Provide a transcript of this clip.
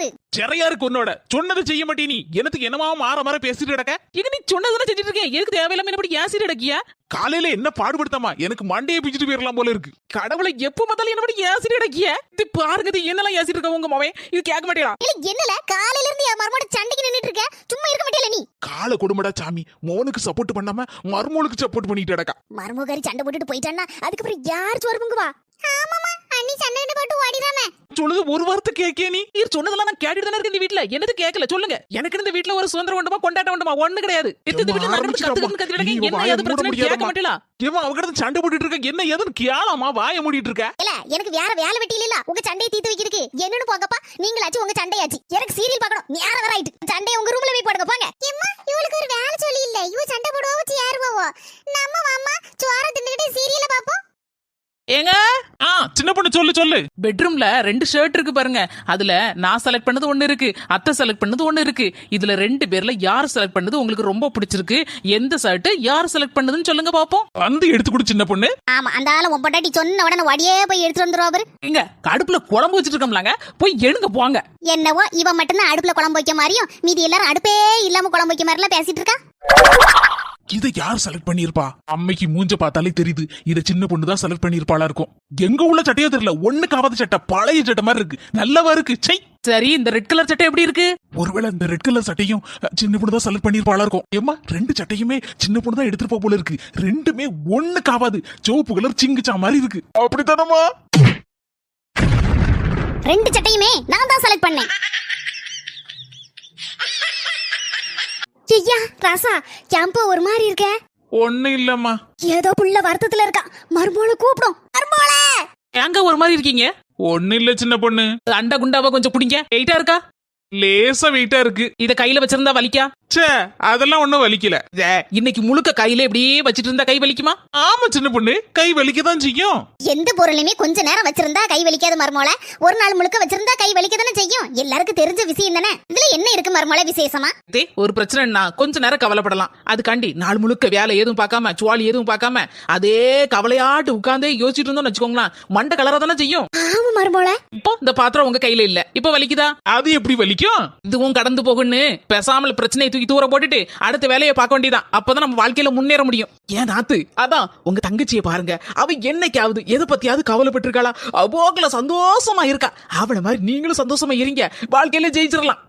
முடியாது சிறையா இருக்கு உன்னோட. சொன்னதை செய்ய மாட்டே நீ. எனக்கு என்னமா மாற மாற பேசிட்டு கிடக்க? எங்க நீ சொன்னதானே செஞ்சுட்டு இருக்கேன் எதுக்கு தேவையில்லாம என்ன ஏன் சீட் அடக்கியா காலையில என்ன பாடுபடுத்தாமா? எனக்கு மண்டையை பிச்சுட்டு போயிடலாம் போல இருக்கு. கடவுளை எப்ப பார்த்தாலும் என்ன ஏன் சீட் அடக்கிய இது பாருங்க இது என்னெல்லாம் ஏசிட்டு இருக்க உங்க மவன்? இது கேட்க மாட்டேடா. இல்ல என்னல? காலையில இருந்து என் மருமோட சண்டைக்கு நின்னுட்டு இருக்க. சும்மா இருக்க மாட்டியல நீ? கால கொடுமடா சாமி. மோனுக்கு சப்போர்ட் பண்ணாம மருமோளுக்கு சப்போர்ட் பண்ணிட்டு கிடக்கா. மருமகாரி சண்டை போட்டுட்டு போயிட்டான்னா அதுக்கப்புறம் யார் சோறு பொங்குவா? ஆமாமா அண்ணி சண்டை போட்டு ஓடிடாம. சொல்லுது ஒரு வார்த்தை கேக்கே நீ? நீ சொன்னதெல்லாம் நான் கேட்டுட்டு தானே இருக்கேன் இந்த வீட்ல. என்னது கேட்கல? சொல்லுங்க. எனக்கு இந்த வீட்ல ஒரு சுதந்திரம் வேண்டுமா கொண்டாட்டம் வேண்டுமா ஒண்ணு கிடையாது. எத்து இந்த வீட்ல நடக்கிறது கத்துக்கணும் கத்துக்கிட்டு என்ன ஏது பிரச்சனை? கேட்க முடியாதம்மா. மாட்டேலா இவன் அவகிட்ட சண்டை போட்டுட்டு இருக்க என்ன ஏதுன்னு கேளாமா? வாய மூடிட்டு இருக்க. இல்ல எனக்கு வேற வேலை வெட்டி இல்ல உங்க சண்டையை தீர்த்து வைக்கிறதுக்கு என்னன்னு போங்கப்பா. நீங்களாச்சும் உங்க சண்டையாச்சு. எனக்கு சீரியல் பார்க்கணும். நேரம் வர ஆயிட்டு? சண்டையை உங்க ரூம்ல போய் போடுங்க. போங்க. எம்மா இவளுக்கு ஒரு வேலை சொல்லி இல்ல. இவ சண்டை போடுவா வச்சு யாருவாவோ நம்ம மாமா பாப்போம் ஏங்க? ஆ சின்ன பொண்ணு சொல்லு சொல்லு. பெட்ரூம்ல ரெண்டு ஷர்ட் இருக்கு பாருங்க. அதுல நான் செலக்ட் பண்ணது ஒண்ணு இருக்கு அத்தை செலக்ட் பண்ணது ஒண்ணு இருக்கு. இதுல ரெண்டு பேர்ல யார் செலக்ட் பண்ணது உங்களுக்கு ரொம்ப பிடிச்சிருக்கு? எந்த ஷர்ட் யார் செலக்ட் பண்ணதுன்னு சொல்லுங்க பாப்போம். வந்து எடுத்து கொடு சின்ன பொண்ணு. ஆமா அந்த ஆளு உன் பொண்டாட்டி சொன்ன உடனே வடியே போய் எடுத்துட்டு வந்துருவா பாரு. எங்க அடுப்புல குழம்பு வச்சிட்டு இருக்கோம்லாங்க போய் எடுங்க போங்க. என்னவோ இவன் மட்டும்தான் அடுப்புல குழம்பு வைக்க மாதிரியும் மீதி எல்லாரும் அடுப்பே இல்லாம குழம்பு வைக்க மாதிரிலாம் பேசிட்டு இருக்கா? இதை யார் செலக்ட் பண்ணிருப்பா அம்மைக்கு மூஞ்ச பார்த்தாலே தெரியுது. இத சின்ன பொண்ணு தான் செலக்ட் பண்ணிருப்பாளா இருக்கும். எங்க உள்ள சட்டையோ தெரியல. ஒண்ணுக்காவது சட்டை பழைய சட்டை மாதிரி இருக்கு. நல்லவா இருக்கு? சை. சரி இந்த ரெட் கலர் சட்டை எப்படி இருக்கு? ஒருவேளை இந்த ரெட் கலர் சட்டையும் சின்ன பொண்ணு தான் செலக்ட் பண்ணிருப்பாளா இருக்கும். ஏமா ரெண்டு சட்டையுமே சின்ன பொண்ணு தான் எடுத்துட்டு போல இருக்கு. ரெண்டுமே ஒண்ணுக்காவது சிவப்பு கலர் சிங்குச்சா மாதிரி இருக்கு. அப்படித்தானமா ரெண்டு சட்டையுமே நான் தான் செலக்ட் பண்ணேன். ஐயா ராசா கேம்போ ஒரு மாதிரி இருக்க. ஒண்ணு இல்லம்மா. ஏதோ புள்ள வருத்தத்துல இருக்கா. மருமோள கூப்பிடும். மருமோள! ஏங்க ஒரு மாதிரி இருக்கீங்க? ஒண்ணு இல்ல சின்ன பொண்ணு. அண்டா குண்டாவா கொஞ்சம் பிடிங்க வெயிட்டா இருக்கா? லேசா வெயிட்டா இருக்கு. இத கையில வச்சிருந்தா வலிக்கா? ச்சே அதெல்லாம் ஒண்ணும் வலிக்கல. இன்னைக்கு முழுக்க கையில இப்படியே வச்சிட்டு இருந்தா கை வலிக்குமா? ஆமா சின்ன பொண்ணு. கை வலிக்க தான் செய்யும். எந்த பொருளையுமே கொஞ்ச நேரம் வச்சிருந்தா கை வலிக்காத மருமோள. ஒரு நாள் முழுக்க வச்சிருந்தா கை வலிக்க தானே செய்யும். எல்லாருக்கும் தெரிஞ்ச விஷயம் தானே. இதுல என்ன இருக்கு மருமோள விசேஷமா? இதே ஒரு பிரச்சனைன்னா கொஞ்ச நேரம் கவலைப்படலாம். அதுக்காண்டி நாள் முழுக்க வேலை எதுவும் பார்க்காம சுவாலி எதுவும் பார்க்காம அதே கவலையாட்டு உட்கார்ந்தே யோசிச்சுட்டு இருந்தோம்னு வச்சுக்கோங்களேன். மண்டை கலரா தானே செய்யும். ஆமா மருமோள. இப்போ இந்த பாத்திரம் உங்க கையில இல்ல. இப்போ வலிக்குதா? அது எப்படி வலிக்கும்? இதுவும் கடந்து போகும்னு பேசாமல் பிரச்சனையை தூக்கி தூர போட்டுட்டு அடுத்த வேலையை பார்க்க வேண்டியதான் அப்பதான் நம்ம வாழ்க்கையில முன்னேற முடியும். ஏன் நாத்து? அதான் உங்க தங்கச்சியை பாருங்க. அவ என்னைக்காவது எதை பத்தியாவது கவலைப்பட்டிருக்காளா? அபோகல சந்தோஷமா இருக்கா? அவளை மாதிரி நீங்களும் சந்தோஷமா இருங்க. வாழ்க்கையில ஜெயிச்சிடலாம்